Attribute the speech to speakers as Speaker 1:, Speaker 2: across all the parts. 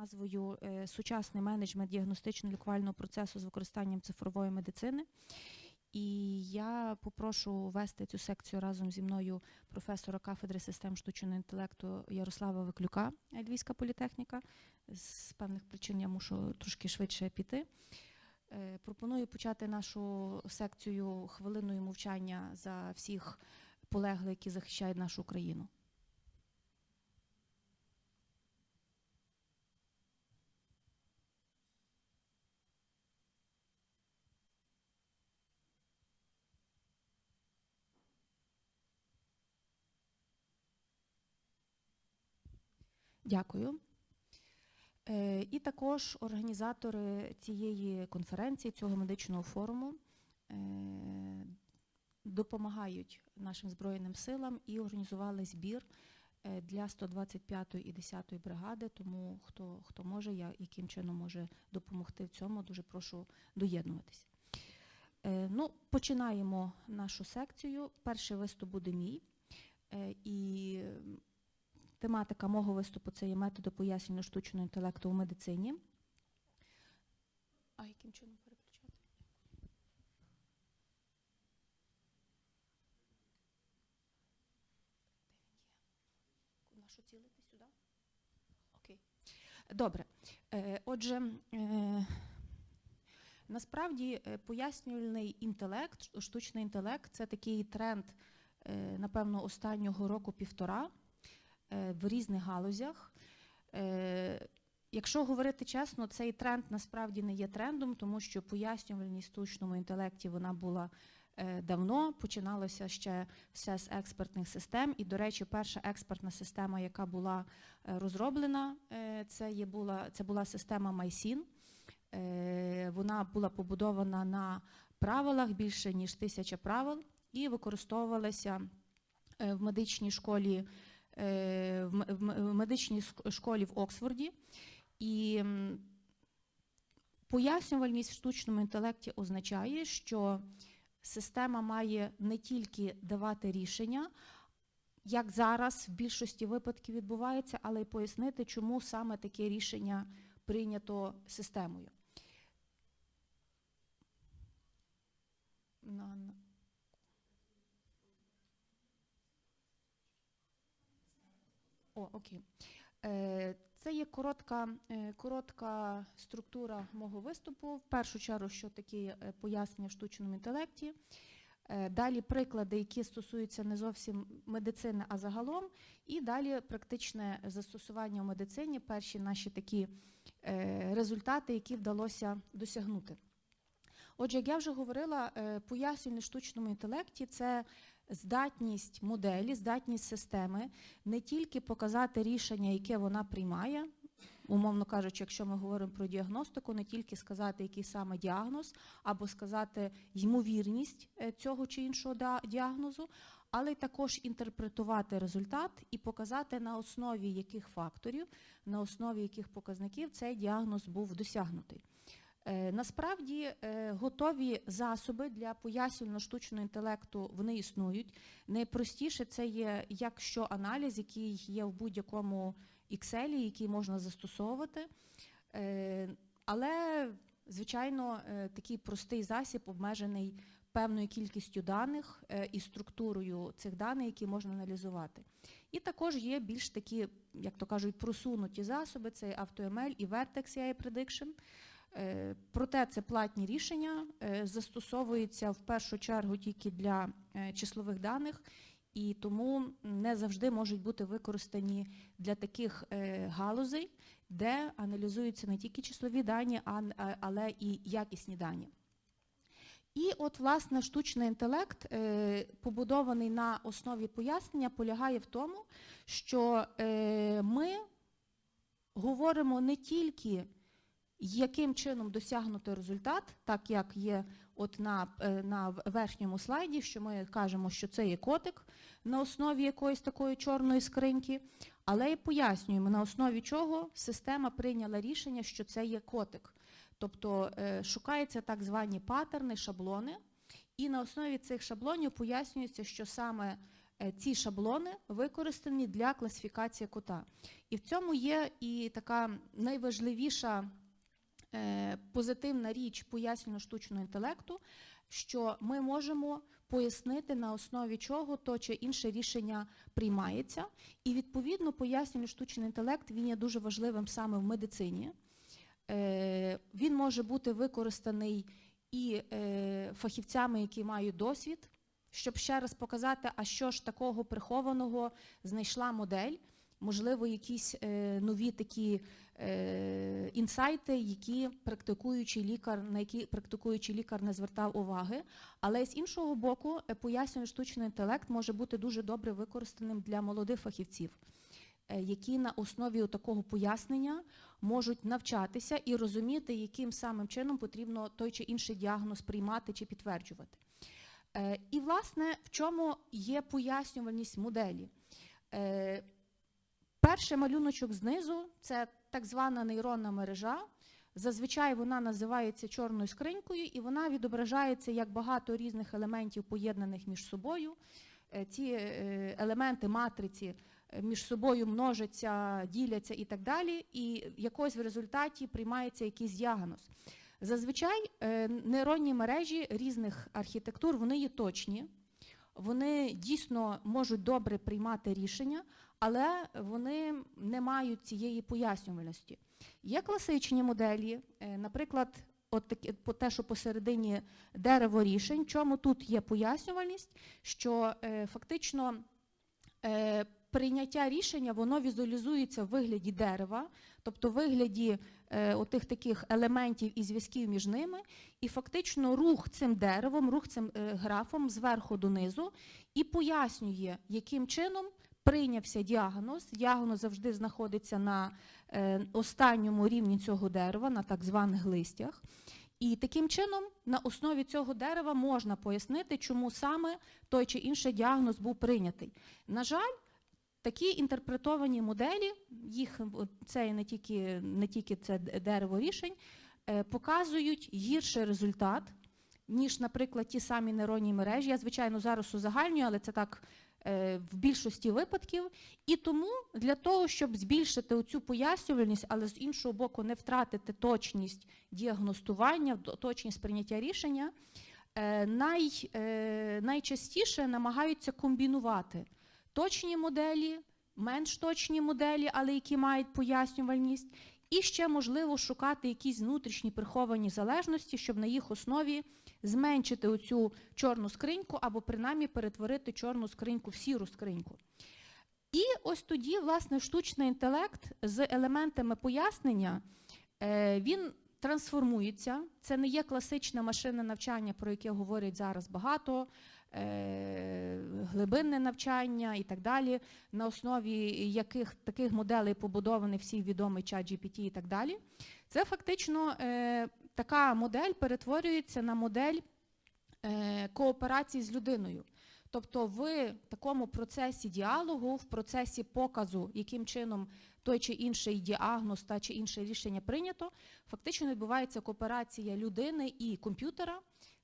Speaker 1: назвою е, Сучасний менеджмент діагностично-лікувального процесу з використанням цифрової медицини. І я попрошу вести цю секцію разом зі мною професора кафедри систем штучного інтелекту Ярослава Виклюка, Львівська політехніка. З певних причин я мушу трошки швидше піти. Е, Пропоную почати нашу секцію хвилиною мовчання за всіх полеглих, які захищають нашу країну. Дякую. Е, І також організатори цієї конференції, цього медичного форуму, е, допомагають нашим Збройним силам і організували збір е, для 125-ї і 10-ї бригади. Тому хто, хто може, я, яким чином може допомогти в цьому, дуже прошу доєднуватися. Ну, починаємо нашу секцію. Перший виступ буде мій. І Тематика мого виступу це є методи пояснення штучного інтелекту у медицині. А яким чином переключати? Де він є? На що цілити сюди? Окей. Добре. Е, Отже, е, насправді е, пояснювальний інтелект, штучний інтелект це такий тренд, напевно, останнього року півтора е, в різних галузях. Е, Якщо говорити чесно, цей тренд насправді не є трендом, тому що пояснювальність штучному інтелекті вона була е, давно. Починалося ще все з експертних систем. І, до речі, перша експертна система, яка була е, розроблена, е, це є була це була система. Е, Вона була побудована на правилах більше ніж тисяча правил, і використовувалася е, в медичній школі е, м- в медичній школі в Оксфорді. І пояснювальність в штучному інтелекті означає, що система має не тільки давати рішення, як зараз в більшості випадків відбувається, але й пояснити, чому саме таке рішення прийнято системою. На- на- О, окей. Е, Це є коротка, е, коротка структура мого виступу. В першу чергу, що таке е, пояснення в штучному інтелекті. Далі приклади, які стосуються не зовсім медицини, а загалом. І далі практичне застосування в медицині, перші наші такі результати, які вдалося досягнути. Отже, як я вже говорила, пояснювальне в штучному інтелекті це здатність моделі, здатність системи не тільки показати рішення, яке вона приймає, умовно кажучи, якщо ми говоримо про діагностику, не тільки сказати, який саме діагноз, або сказати ймовірність е, цього чи іншого діагнозу, але також інтерпретувати результат і показати на основі яких факторів, на основі яких показників цей діагноз був досягнутий. Е, Насправді е, готові засоби для пояснювального штучного інтелекту вони існують. Найпростіше це є якщо аналіз, який є в будь-якому Excel, який можна застосовувати. Е, Але, звичайно, такий простий засіб обмежений певною кількістю даних і структурою цих даних, які можна аналізувати. І також є більш такі, як то кажуть, просунуті засоби: це AutoML і Vertex AI Prediction. Е, Проте це платні рішення, е, застосовуються в першу чергу тільки для е, числових даних, і тому не завжди можуть бути використані для таких галузей, де аналізуються не тільки числові дані, але і якісні дані. І от, власне, штучний інтелект, побудований на основі пояснення, полягає в тому, що ми говоримо не тільки яким чином досягнути результат, так як є от на, е, на верхньому слайді, що ми кажемо, що це є котик на основі якоїсь такої чорної скриньки, але і пояснюємо, на основі чого система прийняла рішення, що це є котик. Тобто е, шукаються так звані паттерни, шаблони, і на основі цих шаблонів пояснюється, що саме е, ці шаблони використані для класифікації кота. І в цьому є і така найважливіша позитивна річ пояснення штучного інтелекту, що ми можемо пояснити на основі чого то чи інше рішення приймається. І відповідно пояснювальний штучний інтелект він є дуже важливим саме в медицині. Е, Він може бути використаний і е, фахівцями, які мають досвід, щоб ще раз показати, а що ж такого прихованого знайшла модель, можливо, якісь е, нові такі е, інсайти, які практикуючий лікар, на які практикуючий лікар не звертав уваги. Але з іншого боку, е, пояснювальний штучний інтелект може бути дуже добре використаним для молодих фахівців, які на основі такого пояснення можуть навчатися і розуміти, яким самим чином потрібно той чи інший діагноз приймати чи підтверджувати. І, власне, в чому є пояснювальність моделі? Перший малюночок знизу це так звана нейронна мережа. Зазвичай вона називається чорною скринькою, і вона відображається як багато різних елементів, поєднаних між собою. Е, Ці е, елементи матриці е, між собою множаться, діляться і так далі, і якось в результаті приймається якийсь діагноз. Зазвичай нейронні мережі різних архітектур вони є точні, вони дійсно можуть добре приймати рішення, але вони не мають цієї пояснювальності. Є класичні моделі, е, наприклад, от такі, по те, що посередині дерево рішень. Чому тут є пояснювальність? Що е, фактично е, прийняття рішення воно візуалізується в вигляді дерева, тобто в вигляді е, отих таких елементів і зв'язків між ними, і фактично рух цим деревом, рух цим е, графом зверху донизу, і пояснює, яким чином прийнявся діагноз. Діагноз завжди знаходиться на е, останньому рівні цього дерева, на так званих листях. І таким чином на основі цього дерева можна пояснити, чому саме той чи інший діагноз був прийнятий. На жаль, такі інтерпретовані моделі, їх це не тільки, не тільки це дерево рішень, е, показують гірший результат, ніж, наприклад, ті самі нейронні мережі. Я, звичайно, зараз узагальнюю, але це так е, в більшості випадків. І тому для того, щоб збільшити оцю пояснювальність, але з іншого боку, не втратити точність діагностування, точність прийняття рішення, е, най, е, найчастіше намагаються комбінувати точні моделі, менш точні моделі, але які мають пояснювальність, і ще можливо шукати якісь внутрішні приховані залежності, щоб на їх основі зменшити оцю чорну скриньку або принаймні перетворити чорну скриньку в сіру скриньку. І ось тоді, власне, штучний інтелект з елементами пояснення е, він трансформується. Це не є класичне машинне навчання, про яке говорять зараз багато, е, глибинне навчання і так далі, на основі яких таких моделей побудований всі відомий чат GPT і так далі. Це фактично е, така модель перетворюється на модель е, кооперації з людиною. Тобто в такому процесі діалогу, в процесі показу, яким чином той чи інший діагноз та чи інше рішення прийнято, фактично відбувається кооперація людини і комп'ютера.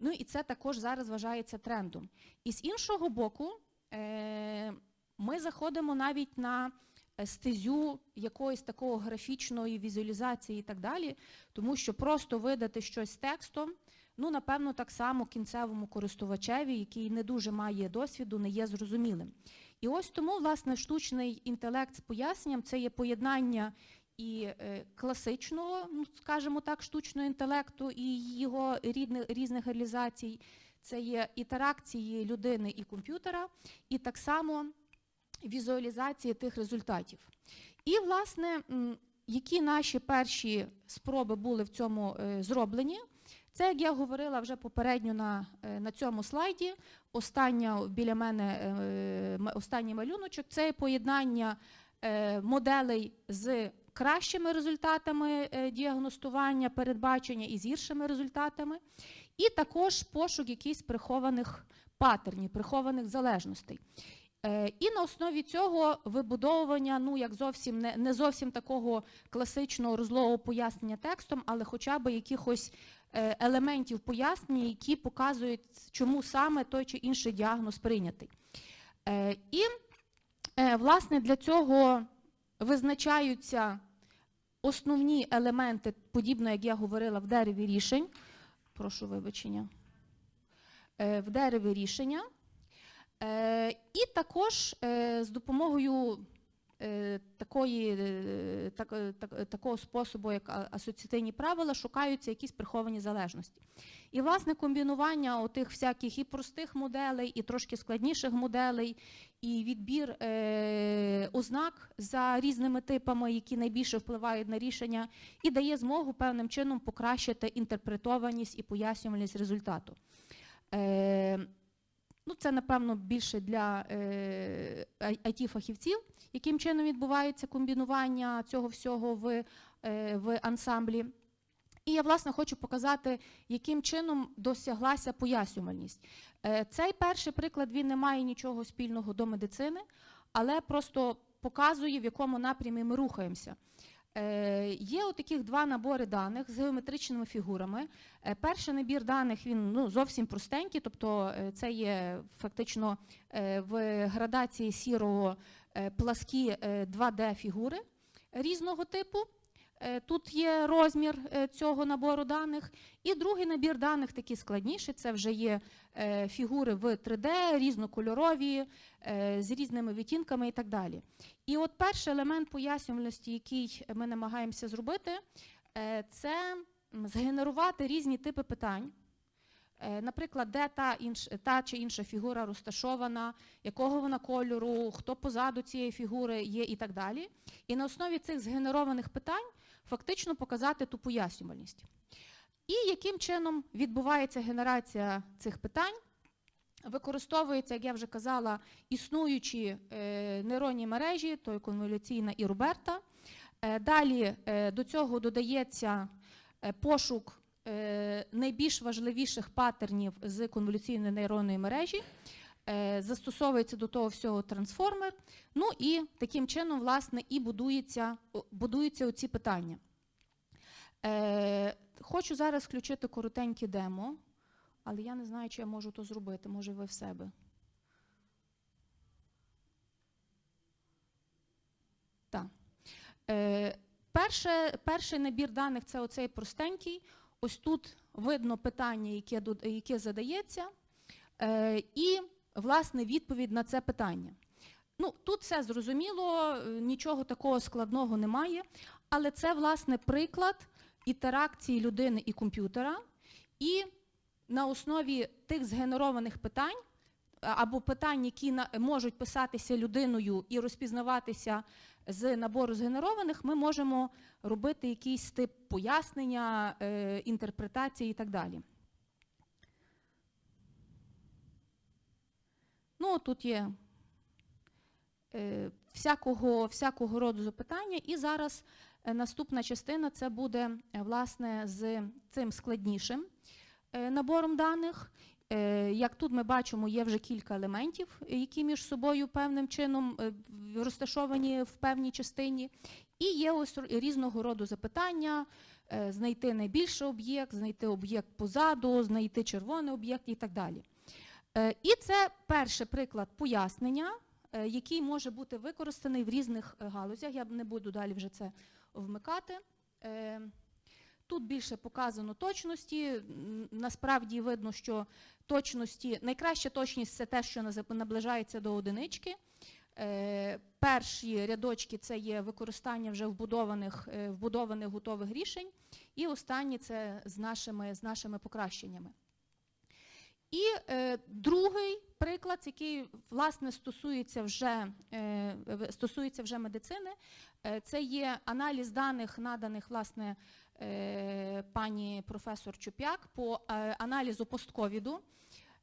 Speaker 1: Ну і це також зараз вважається трендом. І з іншого боку, е, ми заходимо навіть на стезю якоїсь такого графічної візуалізації і так далі, тому що просто видати щось текстом, ну, напевно, так само кінцевому користувачеві, який не дуже має досвіду, не є зрозумілим. І ось тому, власне, штучний інтелект з поясненням це є поєднання і е, класичного, ну, скажімо так, штучного інтелекту і його рідних, різних реалізацій. Це є ітеракції людини і комп'ютера, і так само візуалізації тих результатів. І, власне, які наші перші спроби були в цьому е, зроблені, це, як я говорила вже попередньо на, е, на цьому слайді, остання біля мене е, останній малюночок, це поєднання моделей з кращими результатами діагностування, передбачення і з гіршими результатами, і також пошук якихось прихованих патернів, прихованих залежностей. Е, І на основі цього вибудовування, ну як зовсім не, не зовсім такого класичного розлогого пояснення текстом, але хоча б якихось е, елементів пояснення, які показують, чому саме той чи інший діагноз прийнятий. Е, І, власне, для цього визначаються основні елементи, подібно як я говорила, в дереві рішень. Прошу вибачення. В дереві рішення. Е, І також е, з допомогою е, такої, так, так, такого способу, як асоціативні правила, шукаються якісь приховані залежності. І, власне, комбінування отих всяких і простих моделей, і трошки складніших моделей, і відбір е, ознак за різними типами, які найбільше впливають на рішення, і дає змогу певним чином покращити інтерпретованість і пояснювальність результату. Е, ну, це, напевно, більше для е, it фахівців яким чином відбувається комбінування цього всього в, е, в ансамблі. І я, власне, хочу показати, яким чином досяглася пояснювальність. Е, Цей перший приклад він не має нічого спільного до медицини, але просто показує, в якому напрямі ми рухаємося. Е, Є отаких два набори даних з геометричними фігурами. Е, Перший набір даних він ну, зовсім простенький, тобто е, це є фактично в градації сірого пласкі 2D-фігури різного типу. Е, Тут є розмір е, цього набору даних. І другий набір даних такий складніший. Це вже є е, фігури в 3D, різнокольорові, з різними відтінками і так далі. І от перший елемент пояснювальності, який ми намагаємося зробити, це згенерувати різні типи питань. Наприклад, де та, інш, та чи інша фігура розташована, якого вона кольору, хто позаду цієї фігури є і так далі. І на основі цих згенерованих питань фактично показати ту пояснювальність. І яким чином відбувається генерація цих питань? Використовується, як я вже казала, існуючі е, нейронні мережі, то конволюційна і Руберта. Е, далі е, до цього додається пошук найбільш важливіших паттернів з конволюційної нейронної мережі. Е, Застосовується до того всього трансформер. Ну і таким чином, власне, і будується, будуються оці питання. Е, хочу зараз включити коротеньке демо, але я не знаю, чи я можу то зробити. Може, ви в себе. Так. Е, перше, перший набір даних це оцей простенький. Ось тут видно питання, яке, яке задається, е, і, власне, відповідь на це питання. Ну, тут все зрозуміло, е, нічого такого складного немає, але це, власне, приклад інтеракції людини і комп'ютера, і на основі тих згенерованих питань або питань, які можуть писатися людиною і розпізнаватися з набору згенерованих, ми можемо робити якийсь тип пояснення, е, інтерпретації і так далі. Ну, тут є е, всякого, всякого роду запитання. І зараз е, наступна частина це буде е, власне з цим складнішим е, набором даних. Як тут ми бачимо, є вже кілька елементів, які між собою певним чином розташовані в певній частині. І є ось різного роду запитання, знайти найбільший об'єкт, знайти об'єкт позаду, знайти червоний об'єкт і так далі. Е, І це перший приклад пояснення, е, який може бути використаний в різних е, галузях. Я не буду далі вже це вмикати. Тут більше показано точності. Насправді видно, що точності, найкраща точність це те, що наближається до одинички. Перші рядочки це є використання вже вбудованих, вбудованих готових рішень. І останні це з нашими, з нашими покращеннями. І е, другий приклад, який власне стосується вже, е, стосується вже медицини, е, це є аналіз даних, наданих власне е, пані професор Чупяк по е, аналізу постковіду.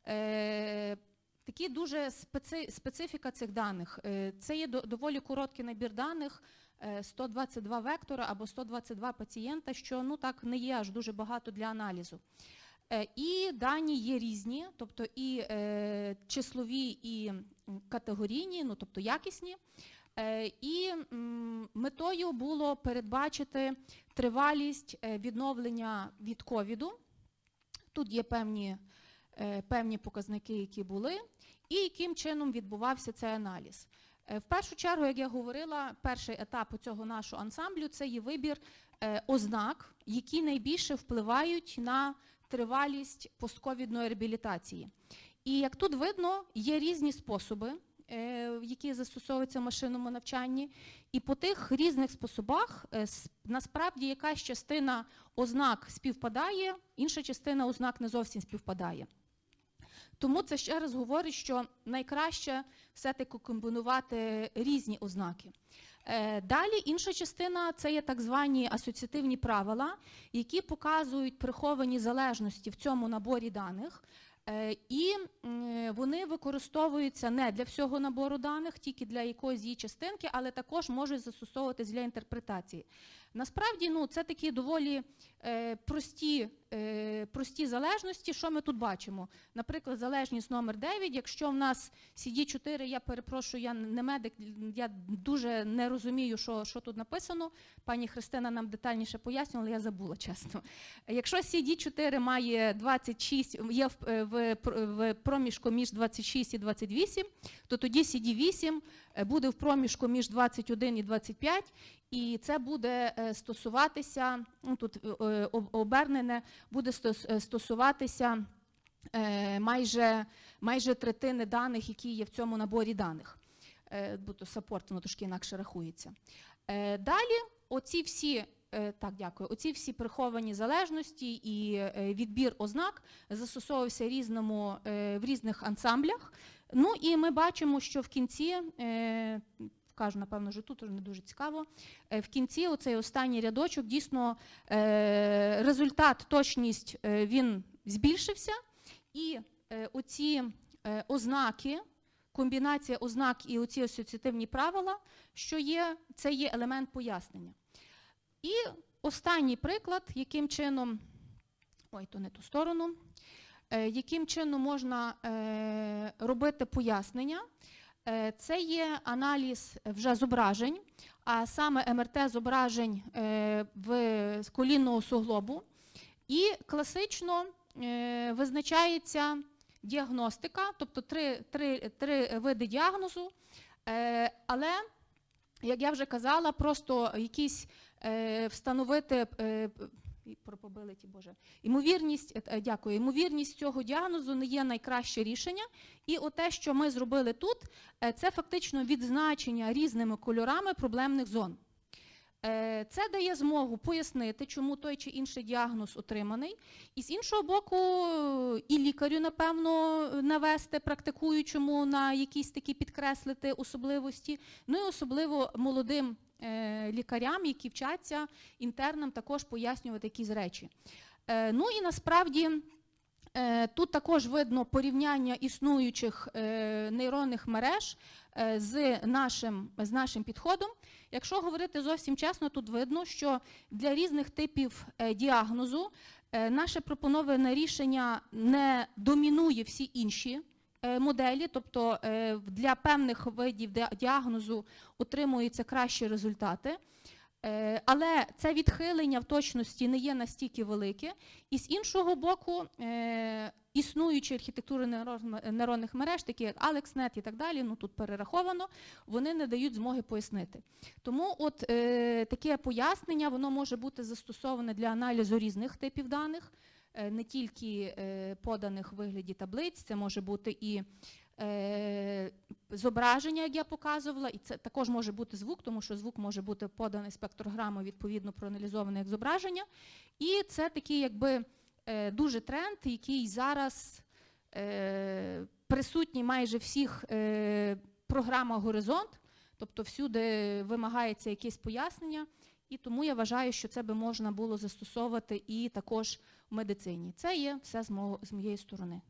Speaker 1: Е, Такі дуже специ, специфіка цих даних. Е, Це є до- доволі короткий набір даних, е, 122 вектора або 122 пацієнта, що ну так не є аж дуже багато для аналізу. Е, І дані є різні, тобто і е, числові, і категорійні, ну тобто якісні. Е, І метою було передбачити тривалість відновлення від ковіду. Тут є певні, певні показники, які були. і яким чином відбувався цей аналіз. В першу чергу, як я говорила, перший етап цього нашого ансамблю це є вибір ознак, які найбільше впливають на тривалість постковідної реабілітації. І як тут видно, є різні способи, е, які застосовуються в машинному навчанні, і по тих різних способах е, насправді якась частина ознак співпадає, інша частина ознак не зовсім співпадає. Тому це ще раз говорить, що найкраще все-таки комбінувати різні ознаки. Е, Далі інша частина це є так звані асоціативні правила, які показують приховані залежності в цьому наборі даних. Е, І вони використовуються не для всього набору даних, тільки для якоїсь її частинки, але також можуть застосовуватись для інтерпретації. Насправді, ну, це такі доволі е, прості, е, прості залежності. Що ми тут бачимо? Наприклад, залежність номер 9, якщо в нас CD4, я перепрошую, я не медик, я дуже не розумію, що, що тут написано. Пані Христина нам детальніше пояснювала, я забула, чесно. Якщо CD4 має 26, є в, в, проміжку між 26 і 28, то тоді CD8 е, буде в проміжку між 21 і 25, і це буде е, стосуватися, ну, тут е, об- обернене, буде стосуватися майже, майже третини даних, які є в цьому наборі даних. Бо то саппорт, воно трошки інакше рахується. Далі оці всі. Е, Так, дякую. Оці всі приховані залежності і е, відбір ознак застосовувався різному, е, в різних ансамблях. Ну і ми бачимо, що в кінці, кажу, напевно, вже тут не дуже цікаво. В кінці оцей останній рядочок дійсно результат, точність він збільшився, і оці ознаки, комбінація ознак і оці асоціативні правила, що є, це є елемент пояснення. І останній приклад, яким чином, ой, то не ту сторону, е, яким чином можна е, робити пояснення. Е, Це є аналіз вже зображень, а саме МРТ зображень в колінного суглобу. І класично визначається діагностика, тобто три, три, три види діагнозу. Але, як я вже казала, просто якісь встановити. Е, і про побилиті, Боже. Імовірність, е, е, дякую, імовірність цього діагнозу не є найкраще рішення. І те, що ми зробили тут, е, це фактично відзначення різними кольорами проблемних зон. Е, Це дає змогу пояснити, чому той чи інший діагноз отриманий, і з іншого боку, е, і лікарю, напевно, навести практикуючому на якісь такі підкреслити особливості. Ну і особливо молодим е, лікарям, які вчаться інтернам, також пояснювати якісь речі. Е, Ну і насправді. Е, Тут також видно порівняння існуючих е, нейронних мереж е, з нашим, з нашим підходом. Якщо говорити зовсім чесно, тут видно, що для різних типів е, діагнозу е, наше пропоноване рішення не домінує всі інші е, моделі, тобто е, для певних видів діагнозу отримуються кращі результати. Е, Але це відхилення в точності не є настільки велике. І з іншого боку, е, існуючі архітектури нейрон- нейронних мереж, такі як AlexNet і так далі, ну тут перераховано, вони не дають змоги пояснити. Тому от е, таке пояснення воно може бути застосоване для аналізу різних типів даних, е, не тільки е, поданих в вигляді таблиць, це може бути і е, зображення, як я показувала, і це також може бути звук, тому що звук може бути поданий спектрограмою, відповідно проаналізований як зображення. І це такий якби е, дуже тренд, який зараз е, присутній майже всіх е, програмах Горизонт, тобто всюди вимагається якесь пояснення. І тому я вважаю, що це би можна було застосовувати і також медицині. Це є все з, моєї сторони.